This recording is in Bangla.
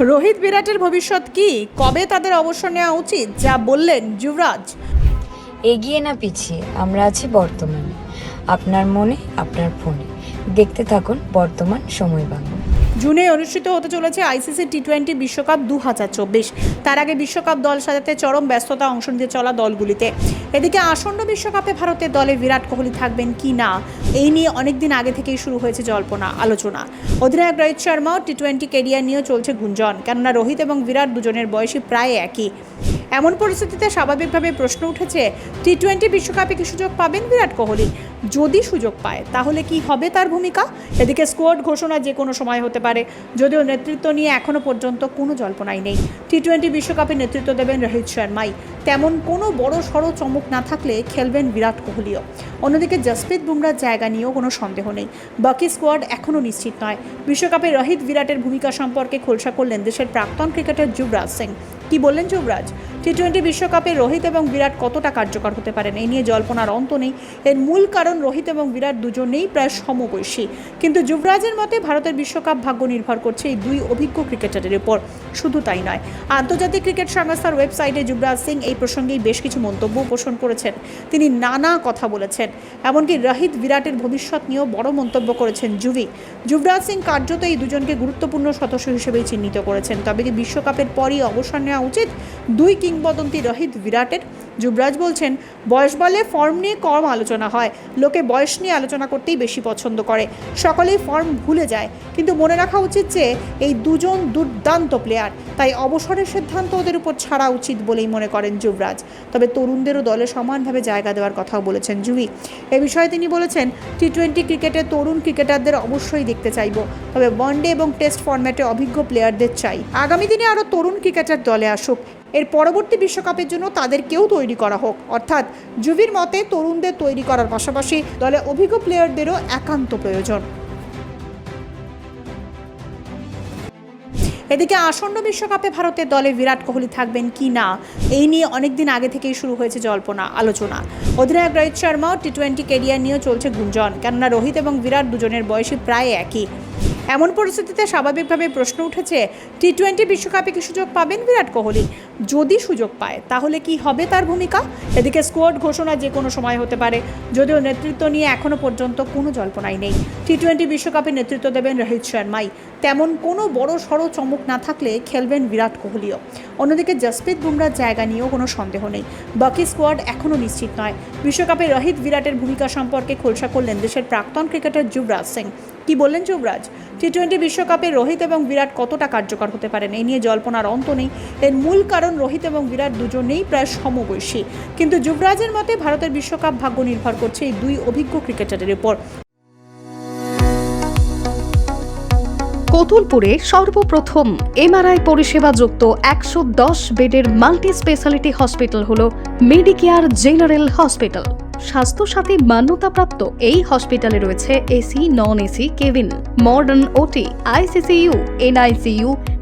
রোহিত বিরাটের ভবিষ্যৎ কি? কবে তাদের অবসর নেওয়া উচিত? যা বললেন যুবরাজ। এগিয়ে না পিছিয়ে, আমরা আছি বর্তমানে। আপনার মনে, আপনার ফোনে। দেখতে থাকুন বর্তমান সময় বাংলা। জুনে অনুষ্ঠিত হতে চলেছে আইসিসি টি টোয়েন্টি বিশ্বকাপ দু হাজার চব্বিশ। তার আগে বিশ্বকাপ দল সাজাতে চরম ব্যস্ততা অংশ নিতে চলা দলগুলিতে। এদিকে আসন্ন বিশ্বকাপে ভারতের দলে বিরাট কোহলি থাকবেন কি না, এই নিয়ে অনেকদিন আগে থেকেই শুরু হয়েছে জল্পনা, আলোচনা। অধিনায়ক রোহিত শর্মাও টি টোয়েন্টি কেরিয়ার নিয়েও চলছে গুঞ্জন, কেননা রোহিত এবং বিরাট দুজনের বয়সী প্রায় একই। এমন পরিস্থিতিতে স্বাভাবিকভাবে প্রশ্ন উঠেছে টি টোয়েন্টি বিশ্বকাপে কি সুযোগ পাবেন বিরাট কোহলি? যদি সুযোগ পায়, তাহলে কি হবে তার ভূমিকা? এদিকে স্কোয়াড ঘোষণা যে কোনো সময় হতে পারে, যদিও নেতৃত্ব নিয়ে এখনও পর্যন্ত কোনো জল্পনাই নেই। টি টোয়েন্টি বিশ্বকাপে নেতৃত্ব দেবেন রোহিত শর্মাই। তেমন কোনো বড় সড়ো চমক না থাকলে খেলবেন বিরাট কোহলিও। অন্যদিকে জসপ্রীত বুমরার জায়গা নিয়েও কোনো সন্দেহ নেই। বাকি স্কোয়াড এখনও নিশ্চিত নয়। বিশ্বকাপে রোহিত বিরাটের ভূমিকা সম্পর্কে খোলসা করলেন দেশের প্রাক্তন ক্রিকেটার যুবরাজ সিং। কি বললেন যুবরাজ? টি টোয়েন্টি বিশ্বকাপে রোহিত এবং বিরাট কতটা কার্যকর হতে পারেন? এই নিয়ে জল্পনার অন্ত নেই। এর মূল কারণ রোহিত এবং বিরাট দুজনেই প্রায় সমবয়সী। কিন্তু যুবরাজের মতে ভারতের বিশ্বকাপ ভাগ্য নির্ভর করছে এই দুই অভিজ্ঞ ক্রিকেটারের উপর। শুধু তাই নয়। আন্তর্জাতিক ক্রিকেট সংস্থার ওয়েবসাইটে যুবরাজ সিং এই প্রসঙ্গেই বেশ কিছু মন্তব্য পোষণ করেছেন। তিনি নানা কথা বলেছেন, এমনকি রোহিত বিরাটের ভবিষ্যৎ নিয়েও বড় মন্তব্য করেছেন যুবি যুবরাজ সিং কার্যত এই দুজনকে গুরুত্বপূর্ণ সদস্য হিসেবেই চিহ্নিত করেছেন। তবে কি বিশ্বকাপের পরই অবসর নেওয়া উচিত? দুই কিংবদন্তি রোহিত বিরাটের? যুবরাজ বলছেন, বয়স বলে ফর্ম নিয়ে কম আলোচনা হয়। লোকে বয়স নিয়ে আলোচনা করতেই বেশি পছন্দ করে। সকলেই ফর্ম ভুলে যায়। কিন্তু মনে রাখা উচিত যে, এই দুজন দুর্দান্ত প্লেয়ার তাই অবসরের সিদ্ধান্ত ওদের উপর ছাড়া উচিত বলেই মনে করেন যুবরাজ। তবে তরুণদেরও দলে সমানভাবে জায়গা দেওয়ার কথাও বলেছেন জুহি। এ বিষয়ে তিনি বলেছেন টি টোয়েন্টি ক্রিকেটে তরুণ ক্রিকেটারদের অবশ্যই দেখতে চাইব। তবে ওয়ানডে এবং টেস্ট ফরম্যাটে অভিজ্ঞ প্লেয়ারদের চাই। আগামী দিনে আরও তরুণ ক্রিকেটার দলে আসুক। এর পরবর্তী বিশ্বকাপের জন্য তাদেরকেও তৈরি করা হোক। অর্থাৎ জুভির মতে তরুণদের তৈরি করার পাশাপাশি দলে অভিজ্ঞ প্লেয়ারদেরও একান্ত প্রয়োজন। এদিকে আসন্ন বিশ্বকাপে ভারতের দলে বিরাট কোহলি থাকবেন কি না, এই নিয়ে অনেকদিন আগে থেকেই শুরু হয়েছে জল্পনা, আলোচনা। অধিনায়ক রোহিত শর্মাও টি টোয়েন্টি কেরিয়ার নিয়েও চলছে গুঞ্জন, কেননা রোহিত এবং বিরাট দুজনের বয়সই প্রায় একই। এমন পরিস্থিতিতে স্বাভাবিকভাবে প্রশ্ন উঠেছে টি টোয়েন্টি বিশ্বকাপে কি সুযোগ পাবেন বিরাট কোহলি? যদি সুযোগ পায়, তাহলে কি হবে তার ভূমিকা? এদিকে স্কোয়াড ঘোষণা যে কোনো সময় হতে পারে। যদিও নেতৃত্ব নিয়ে এখনও পর্যন্ত কোনো জল্পনাই নেই। টি টোয়েন্টি বিশ্বকাপে নেতৃত্ব দেবেন রোহিত শর্মাই। তেমন কোনো বড় সড়ো চমক না থাকলে খেলবেন বিরাট কোহলিও। অন্যদিকে জসপ্রীত বুমরার জায়গা নিয়েও কোনো সন্দেহ নেই। বাকি স্কোয়াড এখনও নিশ্চিত নয়। বিশ্বকাপে রোহিত বিরাটের ভূমিকা সম্পর্কে খোলসা করলেন দেশের প্রাক্তন ক্রিকেটার যুবরাজ সিং। কি বললেন যুবরাজ? টি টোয়েন্টি বিশ্বকাপে রোহিত এবং বিরাট কতটা কার্যকর হতে পারেন? এই নিয়ে জল্পনার অন্ত নেই। এর মূল কারণ রোহিত এবং বিরাট দুজনেই প্রায় সমবয়সী। কিন্তু যুবরাজের মতে ভারতের বিশ্বকাপ ভাগ্য নির্ভর করছে এই দুই অভিজ্ঞ ক্রিকেটারের উপর। কতুলপুরে সর্বপ্রথম এমআরআই পরিষেবা যুক্ত একশো দশ বেডের মাল্টি স্পেশালিটি হসপিটাল হল মেডিকেয়ার জেনারেল হসপিটাল। স্বাস্থ্যসাথী মান্যতাপ্রাপ্ত এই হসপিটালে রয়েছে AC, non AC, cabin, modern OT, ICCU, NICU